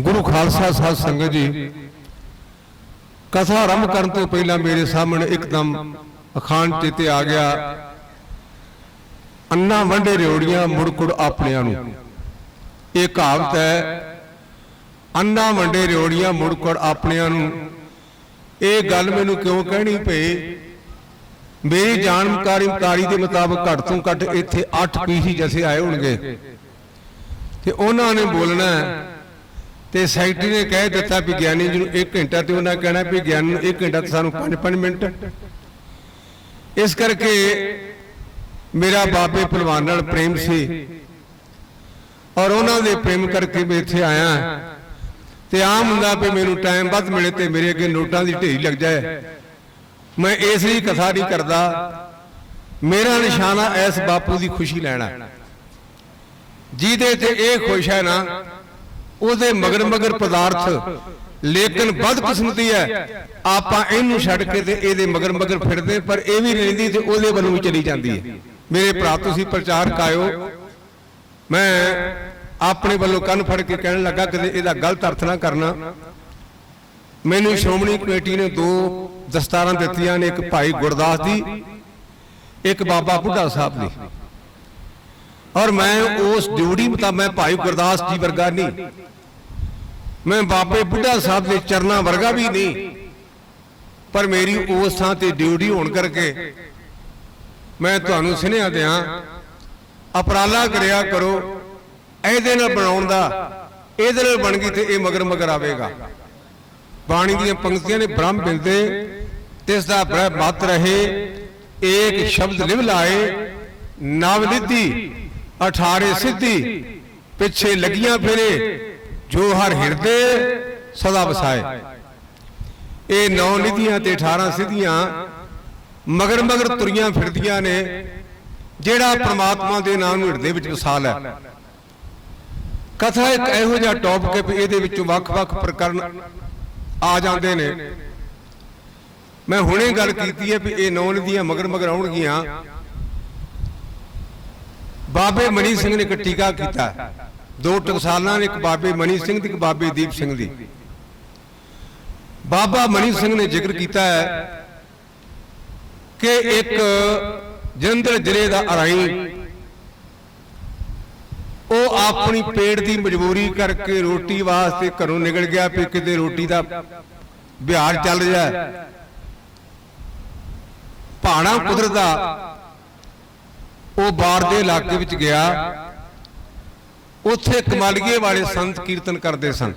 ਗੁਰੂ ਖਾਲਸਾ ਸਾਧ ਸੰਗਤ ਜੀ ਕਥਾ ਆਰੰਭ ਕਰਨ ਤੋਂ ਪਹਿਲਾਂ ਮੇਰੇ ਸਾਹਮਣੇ ਇੱਕਦਮ ਅਖਾਣ ਚੇਤੇ ਆ ਗਿਆ ਅੰਨਾ ਵੰਡੇ ਰਿਓੜੀਆਂ ਮੁੜਕੁੜ ਆਪਣਿਆਂ ਨੂੰ। ਇਹ ਕਹਾਵਤ ਹੈ ਅੰਨਾ ਵੰਡੇ ਰਿਓੜੀਆਂ ਮੁੜਕੁੜ ਆਪਣਿਆਂ ਨੂੰ। ਇਹ ਗੱਲ ਮੈਨੂੰ ਕਿਉਂ ਕਹਿਣੀ ਪਈ? ਮੇਰੀ ਜਾਣਕਾਰੀ ਤਾਰੀ ਦੇ ਮੁਤਾਬਕ ਘੱਟ ਤੋਂ ਘੱਟ ਇੱਥੇ 8 ਪੀਸੀ ਜਥੇ ਆਏ ਹੋਣਗੇ। ਤੇ ਉਹਨਾਂ ਨੇ ਬੋਲਣਾ ਹੈ ਤੇ ਸੈਕਟਰੀ ਨੇ ਕਹਿ ਦਿੱਤਾ ਵੀ ਗਿਆਨੀ ਜੀ ਨੂੰ 1 ਘੰਟਾ ਤੇ ਉਹਨਾਂ ਕਹਿਣਾ ਵੀ ਗਿਆਨੀ ਨੂੰ 1 ਘੰਟਾ ਤੇ ਸਾਨੂੰ 5-5 ਮਿੰਟ। ਇਸ ਕਰਕੇ ਮੇਰਾ ਬਾਬੇ ਪਹਿਲਵਾਨ ਨਾਲ ਪ੍ਰੇਮ ਸੀ। ਔਰ ਉਹਨਾਂ ਦੇ ਪ੍ਰੇਮ ਕਰਕੇ ਮੈਂ ਇੱਥੇ ਆਇਆ। ਤੇ ਆਮ ਹੁੰਦਾ ਵੀ ਮੈਨੂੰ ਟਾਈਮ ਵੱਧ ਮਿਲੇ ਤੇ ਮੇਰੇ ਅੱਗੇ ਨੋਟਾਂ ਦੀ ਢੇਰੀ ਲੱਗ ਜਾਏ। ਮੈਂ ਇਸ ਲਈ ਕਥਾ ਨਹੀਂ ਕਰਦਾ। ਮੇਰਾ ਨਿਸ਼ਾਨਾ ਐਸ ਬਾਪੂ ਦੀ ਖੁਸ਼ੀ ਲੈਣਾ। ਜਿਹਦੇ ਤੇ ਇਹ ਖੁਸ਼ ਹੈ ਨਾ ਉਹਦੇ ਮਗਰ ਮਗਰ ਪਦਾਰਥ ਲੇਕਿਨ ਬਦਕਿਸਮਤੀ ਹੈ। ਆਪਾਂ ਇਹਨੂੰ ਛੱਡ ਕੇ ਤੇ ਇਹਦੇ ਮਗਰ ਮਗਰ ਫਿਰਦੇ ਪਰ ਇਹ ਵੀ ਰਹਿੰਦੀ ਤੇ ਉਹਦੇ ਵੱਲੋਂ ਵੀ ਚਲੀ ਜਾਂਦੀ ਹੈ। ਮੇਰੇ ਭਰਾ ਤੁਸੀਂ ਪ੍ਰਚਾਰਕ ਆਇਓ ਮੈਂ ਆਪਣੇ ਵੱਲੋਂ ਕੰਨ ਫੜ ਕੇ ਕਹਿਣ ਲੱਗਾ ਕਿ ਇਹਦਾ ਗਲਤ ਅਰਥ ਨਾ ਕਰਨਾ। ਮੈਨੂੰ ਸ਼੍ਰੋਮਣੀ ਕਮੇਟੀ ਨੇ ਦੋ ਦਸਤਾਰਾਂ ਦਿੱਤੀਆਂ ਨੇ ਇੱਕ ਭਾਈ ਗੁਰਦਾਸ ਦੀ ਇੱਕ ਬਾਬਾ ਬੁੱਢਾ ਸਾਹਿਬ ਦੀ। ਔਰ ਮੈਂ ਉਸ ਡਿਊਟੀ ਮੁਤਾਬਕ ਮੈਂ ਭਾਈ ਗੁਰਦਾਸ ਜੀ ਵਰਗਾ ਨਹੀਂ। ਮੈਂ ਬਾਬੇ ਬੁੱਢਾ ਸਾਹਿਬ ਦੇ ਚਰਨਾਂ ਵਰਗਾ ਵੀ ਨਹੀਂ। ਪਰ ਮੇਰੀ ਉਸ ਥਾਂ ਤੇ ਡਿਊਟੀ ਹੋਣ ਕਰਕੇ ਮੈਂ ਤੁਹਾਨੂੰ ਸੁਨੇਹਾ ਦਿਆਂ ਅਪਰਾਲਾ ਕਰਿਆ ਕਰੋ। ਇਹਦੇ ਨਾਲ ਬਣਾਉਣ ਦਾ ਇਹਦੇ ਨਾਲ ਬਣ ਗਈ ਤੇ ਇਹ ਮਗਰ ਮਗਰ ਆਵੇਗਾ। ਬਾਣੀ ਦੀਆਂ ਪੰਕਤੀਆਂ ਨੇ ਬ੍ਰਹਮ ਬਿੰਦੇ ਤਿਸ ਦਾ ਬ੍ਰਹ ਮਤ ਰਹੇ ਏਕ ਸ਼ਬਦ ਲਿਵ ਲਾਏ ਨਵ ਨਿਧੀ 18 ਸਿੱਧੀ ਪਿੱਛੇ ਲੱਗੀਆਂ ਫਿਰੇ ਜੋ ਹਰ ਹਿਰਦੇ ਸਦਾ ਵਸਾਏ। ਇਹ ਨੌ ਨਿਧੀਆਂ ਤੇ 18 ਸਿੱਧੀਆਂ ਮਗਰ ਮਗਰ ਤੁਰੀਆਂ ਫਿਰਦੀਆਂ ਨੇ ਜਿਹੜਾ ਪ੍ਰਮਾਤਮਾ ਦੇ ਨਾਮ ਨੂੰ ਹਿਰਦੇ ਵਿੱਚ ਵਸਾ ਲੈ। ਕਥਾ ਇੱਕ ਇਹੋ ਜਿਹਾ ਟੌਪਿਕ ਹੈ ਵੀ ਇਹਦੇ ਵਿੱਚੋਂ ਵੱਖ-ਵੱਖ ਪ੍ਰਕਰਨ ਆ ਜਾਂਦੇ ਨੇ। ਮੈਂ ਹੁਣੇ ਗੱਲ ਕੀਤੀ ਹੈ ਵੀ ਇਹ ਨੌ ਨਦੀਆਂ ਮਗਰ ਮਗਰ ਆਉਣਗੀਆਂ। ਬਾਬੇ ਮਨੀ ਸਿੰਘ ਨੇ ਇੱਕ ਟੀਕਾ ਕੀਤਾ। ਦੋ ਟਕਸਾਲਾਂ ਨੇ ਇੱਕ ਬਾਬੇ ਮਨੀ ਸਿੰਘ ਦੀ, ਇੱਕ ਬਾਬੇ ਦੀਪ ਸਿੰਘ ਦੀ। ਬਾਬਾ ਮਨੀ ਸਿੰਘ ਨੇ ਜ਼ਿਕਰ ਕੀਤਾ ਹੈ ਕਿ ਇੱਕ ਜਲੰਧਰ ਜ਼ਿਲ੍ਹੇ ਦਾ ਅਰਾਈ, ਉਹ ਆਪਣੀ ਪੇਟ ਦੀ ਮਜਬੂਰੀ ਕਰਕੇ ਰੋਟੀ ਵਾਸਤੇ ਘਰੋਂ ਨਿਕਲ ਗਿਆ ਵੀ ਕਿਤੇ ਰੋਟੀ ਦਾ ਵਿਹਾਰ ਚੱਲ ਜਾ ਭਾਣਾ ਕੁਦਰਤ ਦਾ ਉਹ ਬਾਰ ਦੇ ਇਲਾਕੇ ਵਿੱਚ ਗਿਆ। ਉੱਥੇ ਕਮਾਲੀਏ ਵਾਲੇ ਸੰਤ ਕੀਰਤਨ ਕਰਦੇ ਸਨ।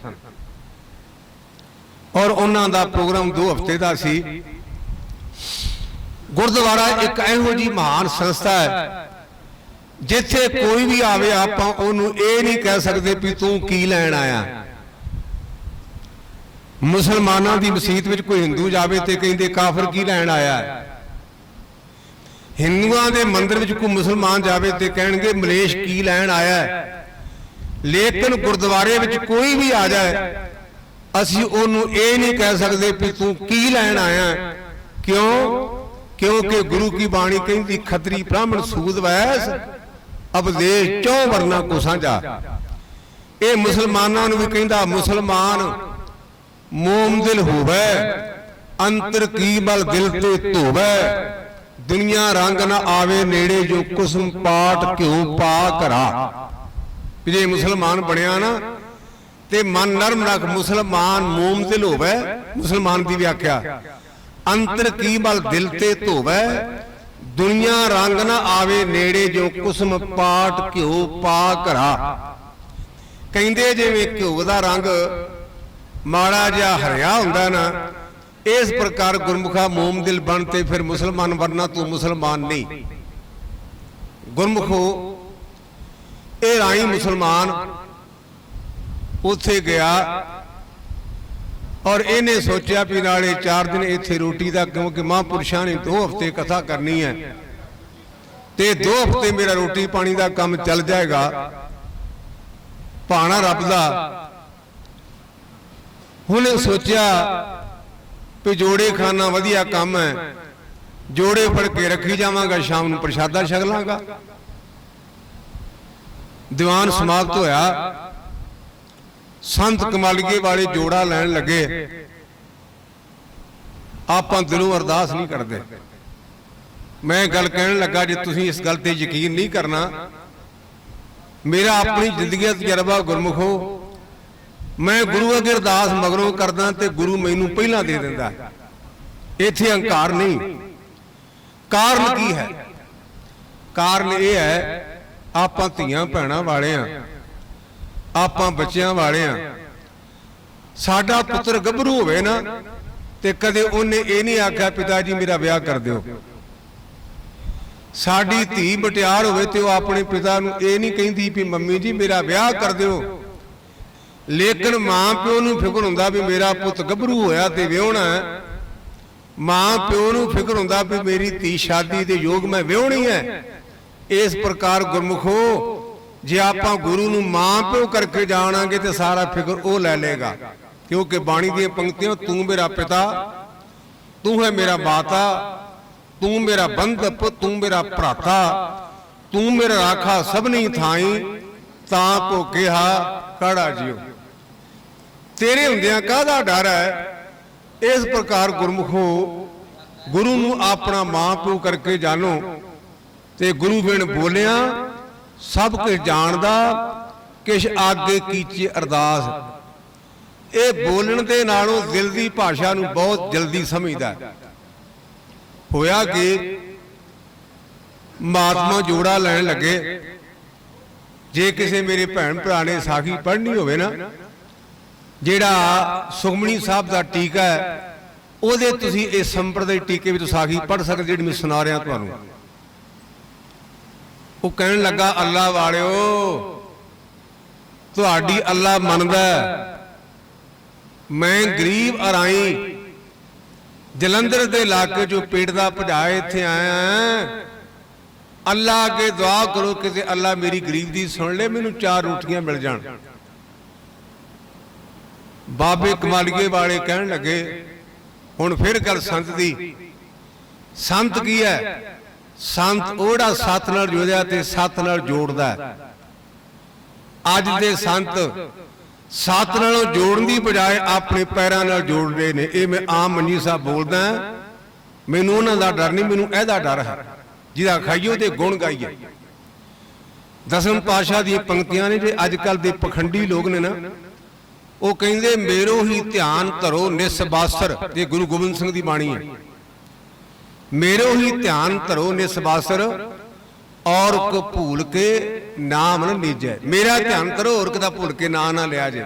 ਔਰ ਉਹਨਾਂ ਦਾ ਪ੍ਰੋਗਰਾਮ 2 ਹਫ਼ਤੇ ਦਾ ਸੀ। ਗੁਰਦੁਆਰਾ ਇੱਕ ਇਹੋ ਜੀ ਮਹਾਨ ਸੰਸਥਾ ਹੈ, ਜਿੱਥੇ ਕੋਈ ਵੀ ਆਵੇ, ਆਪਾਂ ਉਹਨੂੰ ਇਹ ਨਹੀਂ ਕਹਿ ਸਕਦੇ ਵੀ ਤੂੰ ਕੀ ਲੈਣ ਆਇਆ। ਮੁਸਲਮਾਨਾਂ ਦੀ ਮਸਜਿਦ ਵਿੱਚ ਕੋਈ ਹਿੰਦੂ ਜਾਵੇ ਤੇ ਕਹਿੰਦੇ, ਕਾਫਰ ਕੀ ਲੈਣ ਆਇਆ? ਹਿੰਦੂਆਂ ਦੇ ਮੰਦਿਰ ਵਿੱਚ ਕੋਈ ਮੁਸਲਮਾਨ ਜਾਵੇ ਤੇ ਕਹਿਣਗੇ, ਮਲੇਸ਼ ਕੀ ਲੈਣ ਆਇਆ ਲੇਕਿਨ ਗੁਰਦੁਆਰੇ ਵਿੱਚ ਕੋਈ ਵੀ ਆ ਜਾਏ, ਅਸੀਂ ਉਹਨੂੰ ਇਹ ਨਹੀਂ ਕਹਿ ਸਕਦੇ ਵੀ ਤੂੰ ਕੀ ਲੈਣ ਆਇਆ ਕਿਉਂ? ਕਿਉਂਕਿ ਗੁਰੂ ਕੀ ਬਾਣੀ ਕਹਿੰਦੀ, ਖੱਤਰੀ ਬ੍ਰਾਹਮਣ ਸੂਦ ਵੈਸ ਅਬਦੇਸ਼ ਚੌ ਵਰਨਾ ਕੋ ਸਾਂਝਾ। ਇਹ ਮੁਸਲਮਾਨਾਂ ਨੂੰ ਵੀ ਕਹਿੰਦਾ, ਮੁਸਲਮਾਨ ਮੋਮ ਦਿਲ ਹੋਵੇ, ਅੰਤਰ ਕੀ ਬਲ ਦਿਲ ਤੇ ਧੋਵੇ? ਦੁਨੀਆ ਰੰਗ ਨਾ ਆਵੇ ਨੇੜੇ ਜੋ ਕੁਸਮ ਪਾਟ ਕਿਉ ਪਾ ਕਰਾ। ਜੇ ਮੁਸਲਮਾਨ ਬਣਿਆ ਨਾ, ਤੇ ਮਨ ਨਰਮ ਰੱਖ ਮੁਸਲਮਾਨ ਮੋਮ ਦਿਲ ਹੋਵੇ ਮੁਸਲਮਾਨ ਦੀ ਵਿਆਖਿਆ। ਅੰਤਰ ਕੀ ਬਲ ਦਿਲ ਤੇ ਧੋਵੇ, ਦੁਨੀਆ ਰੰਗ ਨਾ ਆਵੇ ਨੇੜੇ ਜੋ ਕੁਸਮ ਪਾਟ ਘਿਓ ਪਾ ਘਰਾ ਕਹਿੰਦੇ ਜਿਵੇਂ ਘਿਓ ਦਾ ਰੰਗ ਮਾੜਾ ਜਿਹਾ ਹਰਿਆ ਹੁੰਦਾ ਨਾ ਇਸ ਪ੍ਰਕਾਰ ਗੁਰਮੁਖਾ ਮੋਮ ਦਿਲ ਬਣ ਤੇ ਫਿਰ ਮੁਸਲਮਾਨ ਵਰਨਾ ਤੂੰ ਮੁਸਲਮਾਨ ਨਹੀਂ। ਗੁਰਮੁਖੋ, ਇਹ ਰਾਈ ਮੁਸਲਮਾਨ ਉੱਥੇ ਗਿਆ ਔਰ ਇਹਨੇ ਸੋਚਿਆ ਵੀ ਨਾਲੇ 4 ਦਿਨ ਇੱਥੇ ਰੋਟੀ ਦਾ ਕਿਉਂਕਿ ਮਹਾਂਪੁਰਸ਼ਾਂ ਨੇ 2 ਹਫ਼ਤੇ ਕਥਾ ਕਰਨੀ ਹੈ ਤੇ 2 ਹਫ਼ਤੇ ਮੇਰਾ ਰੋਟੀ ਪਾਣੀ ਦਾ ਕੰਮ ਚੱਲ ਜਾਏਗਾ, ਭਾਣਾ ਰੱਬ ਦਾ। ਹੁਣ ਸੋਚਿਆ ਵੀ ਜੋੜੇ ਖਾਣਾ ਵਧੀਆ ਕੰਮ ਹੈ। ਜੋੜੇ ਫੜ ਕੇ ਰੱਖੀ ਜਾਵਾਂਗਾ, ਸ਼ਾਮ ਨੂੰ ਪ੍ਰਸ਼ਾਦਾ ਛਕ ਲਾਂਗਾ। ਦੀਵਾਨ ਸਮਾਪਤ ਹੋਇਆ। ਸੰਤ ਕਮਾਲੀਏ ਵਾਲੇ ਜੋੜਾ ਲੈਣ ਲੱਗੇ। ਆਪਾਂ ਦਿਲੋਂ ਅਰਦਾਸ ਨਹੀਂ ਕਰਦੇ। ਮੈਂ ਗੱਲ ਕਹਿਣ ਲੱਗਾ ਜੇ ਤੁਸੀਂ ਇਸ ਗੱਲ ਤੇ ਯਕੀਨ ਨਹੀਂ ਕਰਨਾ, ਮੇਰਾ ਆਪਣੀ ਜ਼ਿੰਦਗੀ ਦਾ ਤਜਰਬਾ ਗੁਰਮੁਖੋ ਮੈਂ ਗੁਰੂ ਅੱਗੇ ਅਰਦਾਸ ਮਗਰੋਂ ਕਰਦਾ ਤੇ ਗੁਰੂ ਮੈਨੂੰ ਪਹਿਲਾਂ ਦੇ ਦਿੰਦਾ। ਇੱਥੇ ਹੰਕਾਰ ਨਹੀਂ। ਕਾਰਨ ਕੀ ਹੈ? ਕਾਰਨ ਇਹ ਹੈ, ਆਪਾਂ ਧੀਆਂ ਭੈਣਾਂ ਵਾਲੇ ਆ ਆਪਾਂ ਬੱਚਿਆਂ ਵਾਲੇ ਆ ਸਾਡਾ ਪੁੱਤਰ ਗੱਭਰੂ ਹੋਵੇ ਨਾ ਤੇ ਕਦੇ ਉਹਨੇ ਇਹ ਨਹੀਂ ਆਖਿਆ, ਪਿਤਾ ਜੀ, ਮੇਰਾ ਵਿਆਹ ਕਰ ਦਿਓ। ਸਾਡੀ ਧੀ ਮਟਿਆਰ ਹੋਵੇ ਤੇ ਉਹ ਆਪਣੇ ਪਿਤਾ ਨੂੰ ਇਹ ਨਹੀਂ ਕਹਿੰਦੀ ਵੀ, ਮੰਮੀ ਜੀ, ਮੇਰਾ ਵਿਆਹ ਕਰ ਦਿਓ। ਲੇਕਿਨ ਮਾਂ ਪਿਓ ਨੂੰ ਫਿਕਰ ਹੁੰਦਾ ਵੀ ਮੇਰਾ ਪੁੱਤ ਗੱਭਰੂ ਹੋਇਆ ਤੇ ਵਿਆਹਣਾ ਮਾਂ ਪਿਓ ਨੂੰ ਫਿਕਰ ਹੁੰਦਾ ਵੀ ਮੇਰੀ ਧੀ ਸ਼ਾਦੀ ਦੇ ਯੋਗ ਮੈਂ ਵਿਆਹਣੀ ਹੈ। ਇਸ ਪ੍ਰਕਾਰ ਗੁਰਮੁਖੋ ਜੇ ਆਪਾਂ ਗੁਰੂ ਨੂੰ ਮਾਂ ਪਿਓ ਕਰਕੇ ਜਾਣਾਂਗੇ ਤੇ ਸਾਰਾ ਫਿਕਰ ਉਹ ਲੈ ਲੇਗਾ ਕਿਉਂਕਿ ਬਾਣੀ ਦੀਆਂ ਪੰਕਤੀਆਂ ਤੂੰ ਮੇਰਾ ਪਿਤਾ ਤੂੰ ਹੈ ਮੇਰਾ ਮਾਤਾ ਤੂੰ ਮੇਰਾ ਬੰਧਪ ਤੂੰ ਮੇਰਾ ਭਰਾਤਾ ਤੂੰ ਮੇਰਾ ਰਾਖਾ ਸਭਨੀ ਥਾਈ ਤਾਂ ਕੋ ਕਿਹਾ ਕੜਾ ਜਿਓ ਤੇਰੇ ਹੁੰਦਿਆਂ ਕਾਹਦਾ ਡਰ ਹੈ? ਇਸ ਪ੍ਰਕਾਰ ਗੁਰਮੁਖੋ, ਗੁਰੂ ਨੂੰ ਆਪਣਾ ਮਾਂ ਪਿਓ ਕਰਕੇ ਜਾਣੋ। ਤੇ ਗੁਰੂ ਬਿਨ ਬੋਲਿਆ, ਸਭ ਕੁਝ ਜਾਣਦਾ, ਕਿਛ ਆਗੇ ਕੀਚੇ ਅਰਦਾਸ। ਇਹ ਬੋਲਣ ਦੇ ਨਾਲੋਂ ਦਿਲ ਦੀ ਭਾਸ਼ਾ ਨੂੰ ਬਹੁਤ ਜਲਦੀ ਸਮਝਦਾ। ਹੋਇਆ ਕਿ ਮਾਤਮਾ ਜੋੜਾ ਲੈਣ ਲੱਗੇ। ਜੇ ਕਿਸੇ ਮੇਰੇ ਭੈਣ ਭਰਾ ਨੇ ਸਾਖੀ ਪੜ੍ਹਨੀ ਹੋਵੇ ਨਾ ਜਿਹੜਾ ਸੁਖਮਣੀ ਸਾਹਿਬ ਦਾ ਟੀਕਾ ਹੈ, ਉਹਦੇ ਤੁਸੀਂ ਇਹ ਸੰਪਰਦਾਇ ਟੀਕੇ ਵਿੱਚ ਸਾਖੀ ਪੜ੍ਹ ਸਕਦੇ ਜਿਹੜੀ ਮੈਂ ਸੁਣਾ ਰਿਹਾ ਤੁਹਾਨੂੰ। ਉਹ ਕਹਿਣ ਲੱਗਾ, ਅੱਲਾ ਵਾਲਿਓ, ਤੁਹਾਡੀ ਅੱਲਾ ਮੰਨਦਾ ਮੈਂ ਗਰੀਬ ਅਰਾਈ, ਜਲੰਧਰ ਦੇ ਇਲਾਕੇ ਚੋਂ ਪੇਟ ਦਾ ਭਜਾਏ ਇੱਥੇ ਆਇਆ ਅੱਲਾ ਅੱਗੇ ਦੁਆ ਕਰੋ ਕਿ ਅੱਲਾ ਮੇਰੀ ਗਰੀਬ ਦੀ ਸੁਣ ਲੈ, ਮੈਨੂੰ ਚਾਰ ਰੋਟੀਆਂ ਮਿਲ ਜਾਣ। ਬਾਬੇ ਕਮਾਲੀਏ ਵਾਲੇ ਕਹਿਣ ਲੱਗੇ ਹੁਣ ਫਿਰ ਗੱਲ ਸੰਤ ਦੀ। ਸੰਤ ਕੀ ਹੈ? ਸੰਤ ਉਹੜਾ ਸੱਤ ਨਾਲ ਜੁੜਿਆ ਤੇ ਸੱਤ ਨਾਲ ਜੋੜਦਾ। ਅੱਜ ਦੇ ਸੰਤ ਸੱਤ ਨਾਲੋਂ ਜੋੜਨ ਦੀ ਬਜਾਏ ਆਪਣੇ ਪੈਰਾਂ ਨਾਲ ਜੋੜਦੇ ਨੇ। ਇਹ ਮੈਂ ਆਮ ਮੰਜੀ ਸਾਹਿਬ ਬੋਲਦਾ ਮੈਨੂੰ ਉਹਨਾਂ ਦਾ ਡਰ ਨਹੀਂ ਮੈਨੂੰ ਇਹਦਾ ਡਰ ਹੈ। ਜਿਹਦਾ ਖਾਈਓ ਤੇ ਗੁਣ ਗਾਈਏ। ਦਸਮ ਪਾਸ਼ਾ ਦੀਆਂ ਪੰਕਤੀਆਂ ਨੇ ਜੇ ਅੱਜ ਕੱਲ ਦੇ ਪਖੰਡੀ ਲੋਕ ਨੇ ਨਾ। ਉਹ ਕਹਿੰਦੇ, ਮੇਰੋ ਹੀ ਧਿਆਨ ਧਰੋ ਨਿਸਬਾਸਰ ਇਹ ਗੁਰੂ ਗੋਬਿੰਦ ਸਿੰਘ ਦੀ ਬਾਣੀ ਹੈ। ਮੇਰੋ ਹੀ ਧਿਆਨ ਧਰੋ ਨਿਸਬਾਸਰ ਔਰ ਕੋ ਭੂਲ ਕੇ ਨਾਮ ਨ ਲੀਜੈ। ਮੇਰਾ ਧਿਆਨ ਕਰੋ ਹੋਰ ਕਿਦਾ ਭੁੱਲ ਕੇ ਨਾਂ ਨਾ ਲਿਆ ਜੇ।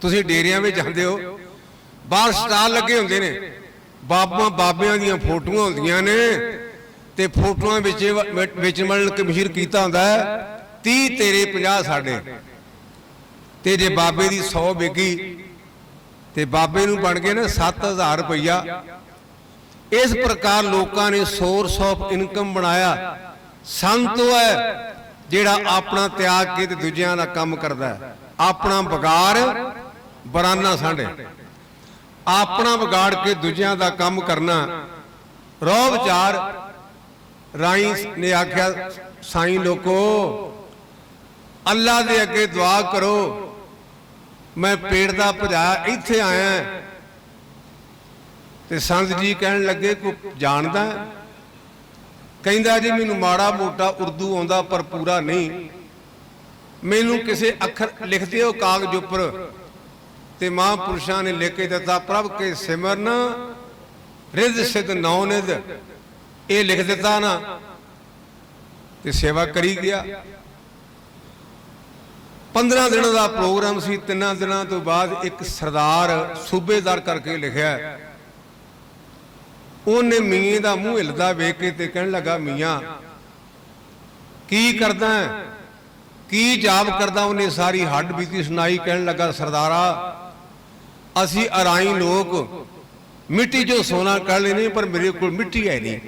ਤੁਸੀਂ ਡੇਰਿਆਂ ਵਿੱਚ ਜਾਂਦੇ ਹੋ, ਬਾਹਰ ਸਟਾਲ ਲੱਗੇ ਹੁੰਦੇ ਨੇ, ਬਾਬਾ ਬਾਬਿਆਂ ਦੀਆਂ ਫੋਟੋਆਂ ਹੁੰਦੀਆਂ ਨੇ, ਤੇ ਫੋਟੋਆਂ ਵਿੱਚ ਵਿੱਚ ਮਤਲਬ ਕਮਸ਼ੀਰ ਕੀਤਾ ਹੁੰਦਾ ਹੈ 30 ਤੇਰੇ 50 ਸਾਡੇ। ਤੇ ਜੇ ਬਾਬੇ ਦੀ 100 ਵਿਕੀ ਤੇ ਬਾਬੇ ਨੂੰ ਬਣ ਗਏ ਨਾ 7000 ਰੁਪਈਆ। ਇਸ ਪ੍ਰਕਾਰ ਲੋਕਾਂ ਨੇ ਸੋਰਸ ਆਫ ਇਨਕਮ ਬਣਾਇਆ। ਸੰਤ ਉਹ ਹੈ ਜਿਹੜਾ ਆਪਣਾ ਤਿਆਗ ਕੇ ਤੇ ਦੂਜਿਆਂ ਦਾ ਕੰਮ ਕਰਦਾ ਹੈ। ਆਪਣਾ ਵਿਗਾੜ ਬਰਾਨਾ ਸਾਂਢੇ। ਆਪਣਾ ਵਿਗਾੜ ਕੇ ਦੂਜਿਆਂ ਦਾ ਕੰਮ ਕਰਨਾ। ਰੋਹ ਵਿਚਾਰ ਰਾਈ ਨੇ ਆਖਿਆ, ਸਾਈਂ ਲੋਕੋ, ਅੱਲਾ ਦੇ ਅੱਗੇ ਦੁਆ ਕਰੋ। ਮੈਂ ਪੇੜ ਦਾ ਭਜਾ ਇੱਥੇ ਆਇਆ। ਤੇ ਸੰਤ ਜੀ ਕਹਿਣ ਲੱਗੇ ਕੋ ਜਾਣਦਾ? ਕਹਿੰਦਾ ਜੀ ਮੈਨੂੰ ਮਾੜਾ ਮੋਟਾ ਉਰਦੂ ਆਉਂਦਾ ਪਰ ਪੂਰਾ ਨਹੀਂ। ਮੈਨੂੰ ਕਿਸੇ ਅੱਖਰ ਲਿਖ ਦਿਓ ਕਾਗਜ਼ ਉੱਪਰ। ਤੇ ਮਹਾਂਪੁਰਸ਼ਾਂ ਨੇ ਲਿਖ ਕੇ ਦਿੱਤਾ ਪ੍ਰਭ ਕੇ ਸਿਮਰਨ ਰਿਦ ਸਿਧ ਨੌ ਨਿਧ। ਇਹ ਲਿਖ ਦਿੱਤਾ ਨਾ। ਤੇ ਸੇਵਾ ਕਰੀ ਗਿਆ। 15 ਦਿਨਾਂ ਦਾ ਪ੍ਰੋਗਰਾਮ ਸੀ, ਤਿੰਨਾਂ ਦਿਨਾਂ ਤੋਂ ਬਾਅਦ ਇੱਕ ਸਰਦਾਰ ਸੂਬੇਦਾਰ ਕਰਕੇ ਲਿਖਿਆ ਉਹਨੇ ਮੀਆਂ ਦਾ ਮੂੰਹ ਹਿਲਦਾ ਵੇਖ ਕੇ ਤੇ ਕਹਿਣ ਲੱਗਾ, ਮੀਆਂ, ਕੀ ਕਰਦਾ ਕੀ ਜਾਪ ਕਰਦਾ? ਉਹਨੇ ਸਾਰੀ ਹੱਡ ਬੀਤੀ ਸੁਣਾਈ, ਕਹਿਣ ਲੱਗਾ, ਸਰਦਾਰਾ, ਅਸੀਂ ਅਰਾਈ ਲੋਕ, ਮਿੱਟੀ ਜੋ ਸੋਨਾ ਕਰ ਲੈਨੇ ਪਰ ਮੇਰੇ ਕੋਲ ਮਿੱਟੀ ਹੈ ਨਹੀਂ।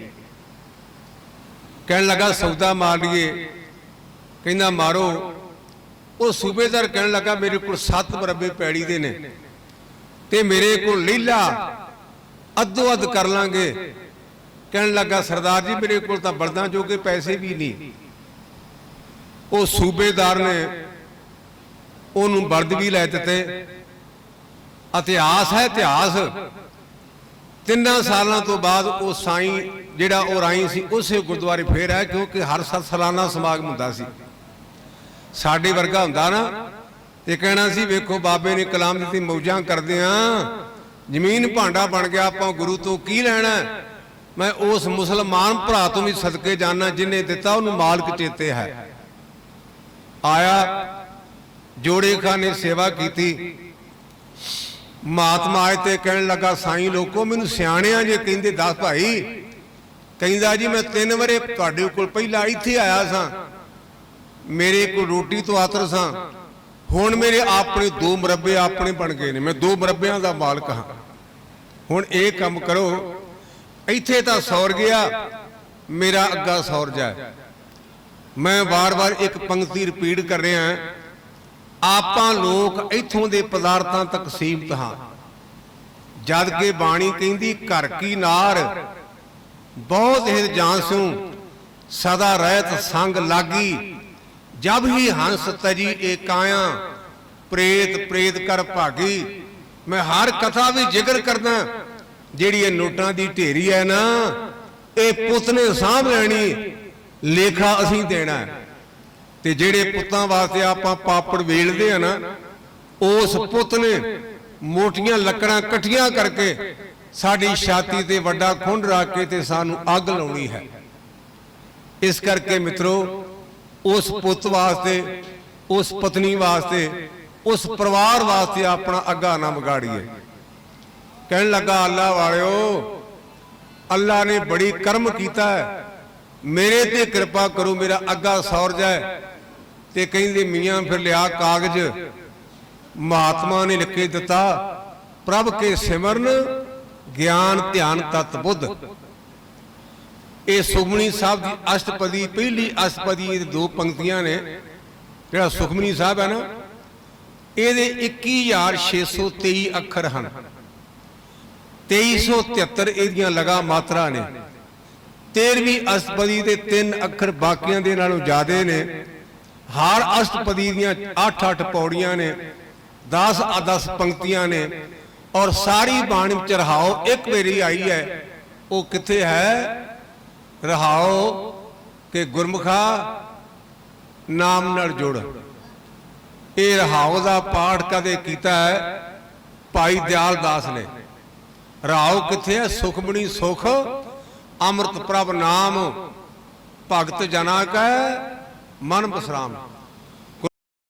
ਕਹਿਣ ਲੱਗਾ, ਸੌਦਾ ਮਾਰ ਲਈਏ। ਕਹਿੰਦਾ, ਮਾਰੋ। ਉਹ ਸੂਬੇਦਾਰ ਕਹਿਣ ਲੱਗਾ, ਮੇਰੇ ਕੋਲ 7 ਮਰਬੇ ਪੈੜੀ ਦੇ ਨੇ ਤੇ ਮੇਰੇ ਕੋਲ ਲੀਲਾ, ਅੱਧੋ ਅੱਧ ਕਰ ਲਾਂਗੇ। ਕਹਿਣ ਲੱਗਾ, ਸਰਦਾਰ ਜੀ, ਮੇਰੇ ਕੋਲ ਤਾਂ ਬਲਦਾਂ ਜੋਗੇ ਪੈਸੇ ਵੀ ਨਹੀਂ। ਉਹ ਸੂਬੇਦਾਰ ਨੇ ਉਹਨੂੰ ਬਰਦ ਵੀ ਲੈ ਦਿੱਤੇ। ਇਤਿਹਾਸ ਹੈ ਇਤਿਹਾਸ। ਤਿੰਨਾਂ ਸਾਲਾਂ ਤੋਂ ਬਾਅਦ ਉਹ ਸਾਈਂ ਜਿਹੜਾ ਉਹ ਰਾਈ ਸੀ, ਉਸੇ ਗੁਰਦੁਆਰੇ ਫੇਰ ਆਇਆ, ਕਿਉਂਕਿ ਹਰ ਸਾਲ ਸਾਲਾਨਾ ਸਮਾਗਮ ਹੁੰਦਾ ਸੀ। ਸਾਡੇ ਵਰਗਾ ਹੁੰਦਾ ਨਾ, ਤੇ ਕਹਿਣਾ ਸੀ, ਵੇਖੋ ਬਾਬੇ ਨੇ ਕਲਾਮ ਦਿੱਤੀ, ਮੌਜਾਂ ਕਰਦੇ ਆ। ਜ਼ਮੀਨ ਭਾਂਡਾ ਬਣ ਗਿਆ, ਆਪਾਂ ਗੁਰੂ ਤੋਂ ਕੀ ਲੈਣਾ ਮੈਂ ਉਸ ਮੁਸਲਮਾਨ ਭਰਾ ਤੋਂ ਵੀ ਸਦਕੇ ਜਾਣਾ ਜਿਨੇ ਦਿੱਤਾ, ਉਹਨੂੰ ਮਾਲਕ ਚੇਤੇ ਹੈ। ਆਇਆ ਜੋੜੇ ਖਾਨ ਨੇ ਸੇਵਾ ਕੀਤੀ। ਮਹਾਤਮਾ ਆਏ ਤੇ ਕਹਿਣ ਲੱਗਾ, ਸਾਈਂ ਲੋਕੋ, ਮੈਨੂੰ ਸਿਆਣਿਆਂ ਜੇ ਕਹਿੰਦੇ, ਦੱਸ ਭਾਈ, ਕਹਿੰਦਾ ਜੀ, ਮੈਂ ਤਿੰਨ ਵਰੇ ਤੁਹਾਡੇ ਕੋਲ ਪਹਿਲਾਂ ਇੱਥੇ ਆਇਆ ਸਾਂ। ਮੇਰੇ ਕੋਲ ਰੋਟੀ ਤੋਂ ਆਤਰ ਸਾਂ। ਹੁਣ ਮੇਰੇ ਆਪਣੇ ਦੋ ਮਰੱਬੇ ਆਪਣੇ ਬਣ ਗਏ ਨੇ। ਮੈਂ ਦੋ ਮਰੱਬਿਆਂ ਦਾ ਮਾਲਕ ਹਾਂ। ਹੁਣ ਇਹ ਕੰਮ ਕਰੋ। ਇੱਥੇ ਤਾਂ ਸੌਰ ਗਿਆ। ਮੇਰਾ ਅੱਗਾ ਸੌਰ ਜਾਏ। ਮੈਂ ਵਾਰ-ਵਾਰ ਇੱਕ ਪੰਕਤੀ ਰਿਪੀਟ ਕਰ ਰਿਹਾ ਆਪਾਂ ਲੋਕ ਇੱਥੋਂ ਦੇ ਪਦਾਰਥਾਂ ਤੱਕ ਸੀਮਤ ਹਾਂ। ਜਦ ਕਿ ਬਾਣੀ ਕਹਿੰਦੀ, ਘਰ ਕੀ ਨਾਰ? ਬਹੁਤ ਹਿਰ ਜਾਂਸੂ ਸਦਾ ਰਹਿਤ ਸੰਗ ਲਾਗੀ। ਜਬ ਹੀ ਹੰਸ ਤਜੀ ਏਕਾਇਆ, ਪ੍ਰੇਤ ਪ੍ਰੇਤ ਕਰ ਭਾਗੀ, ਮੈਂ ਹਰ ਕਥਾ ਵੀ ਜ਼ਿਕਰ ਕਰਦਾ, ਜਿਹੜੀ ਇਹ ਨੋਟਾਂ ਦੀ ਢੇਰੀ ਹੈ ਨਾ, ਇਹ ਪੁੱਤ ਨੇ ਸਾਂਭ ਲੈਣੀ, ਲੇਖਾ ਅਸੀਂ ਦੇਣਾ ਤੇ ਜਿਹੜੇ ਪੁੱਤਾਂ ਵਾਸਤੇ ਆਪਾਂ ਪਾਪੜ ਵੇਲਦੇ ਆ ਨਾ, ਉਸ ਪੁੱਤ ਨੇ ਮੋਟੀਆਂ ਲੱਕੜਾਂ ਇਕੱਠੀਆਂ ਕਰਕੇ ਸਾਡੀ ਛਾਤੀ ਤੇ ਵੱਡਾ ਖੁੰਡ ਰੱਖ ਕੇ ਤੇ ਸਾਨੂੰ ਅੱਗ ਲਾਉਣੀ ਹੈ। ਇਸ ਕਰਕੇ ਮਿੱਤਰੋ ਉਸ ਪੁੱਤ ਵਾਸਤੇ, ਉਸ ਪਤਨੀ ਵਾਸਤੇ, ਉਸ ਪਰਿਵਾਰ ਵਾਸਤੇ ਆਪਣਾ ਅੱਗਾ ਨਾ ਵਿਗਾੜੀਏ। ਕਹਿਣ ਲੱਗਾ, ਅੱਲਾ ਵਾਲਿਓ, ਅੱਲਾ ਨੇ ਬੜੀ ਕਰਮ ਕੀਤਾ ਹੈ। ਮੇਰੇ ਤੇ ਕਿਰਪਾ ਕਰੋ, ਮੇਰਾ ਅੱਗਾ ਸੌਰ ਜਾਏ ਤੇ ਕਹਿੰਦੇ, ਮੀਆਂ ਫਿਰ ਲਿਆ ਕਾਗਜ਼। ਮਹਾਤਮਾ ਨੇ ਲਿਖ ਕੇ ਦਿੱਤਾ, ਪ੍ਰਭ ਕੇ ਸਿਮਰਨ, ਗਿਆਨ ਧਿਆਨ ਤਤ ਬੁੱਧ। ਇਹ ਸੁਖਮਨੀ ਸਾਹਿਬ ਦੀ ਅਸ਼ਟਪਦੀ, ਪਹਿਲੀ ਅਸ਼ਟਪਦੀ ਦੇ ਦੋ ਪੰਕਤੀਆਂ ਨੇ, ਜਿਹੜਾ ਸੁਖਮਨੀ ਸਾਹਿਬ ਹੈ ਨਾ, ਇਹਦੇ 21623 ਅੱਖਰ ਹਨ। 2373 ਇਹਦੀਆਂ ਲਗਾ ਮਾਤਰਾ ਨੇ। 13ਵੀਂ ਅਸ਼ਟਪਦੀ ਦੇ ਤਿੰਨ ਅੱਖਰ ਬਾਕੀਆਂ ਦੇ ਨਾਲੋਂ ਜ਼ਿਆਦੇ ਨੇ। ਹਰ ਅਸ਼ਟਪਦੀ ਦੀਆਂ 8-8 ਪੌੜੀਆਂ ਨੇ। 10 ਆ 10 ਪੰਕਤੀਆਂ ਨੇ। ਔਰ ਸਾਰੀ ਬਾਣੀ ਵਿੱਚ ਇੱਕ ਵੇਰੀ ਆਈ ਹੈ, ਉਹ ਕਿੱਥੇ ਹੈ? ਰਹਾਓ ਕਿ ਗੁਰਮੁਖਾ ਨਾਮ ਨਾਲ ਜੁੜ। ਇਹ ਰਹਾਓ ਦਾ ਪਾਠ ਕਦੇ ਕੀਤਾ ਹੈ? ਭਾਈ ਦਿਆਲ ਦਾਸ ਨੇ। ਰਹਾਓ ਕਿੱਥੇ ਹੈ? ਸੁਖਮਣੀ ਸੁਖ, ਅੰਮ੍ਰਿਤ ਪ੍ਰਭ ਨਾਮ, ਭਗਤ ਜਨਾ ਕੈ, ਮਨ ਬਸਰਾਮ।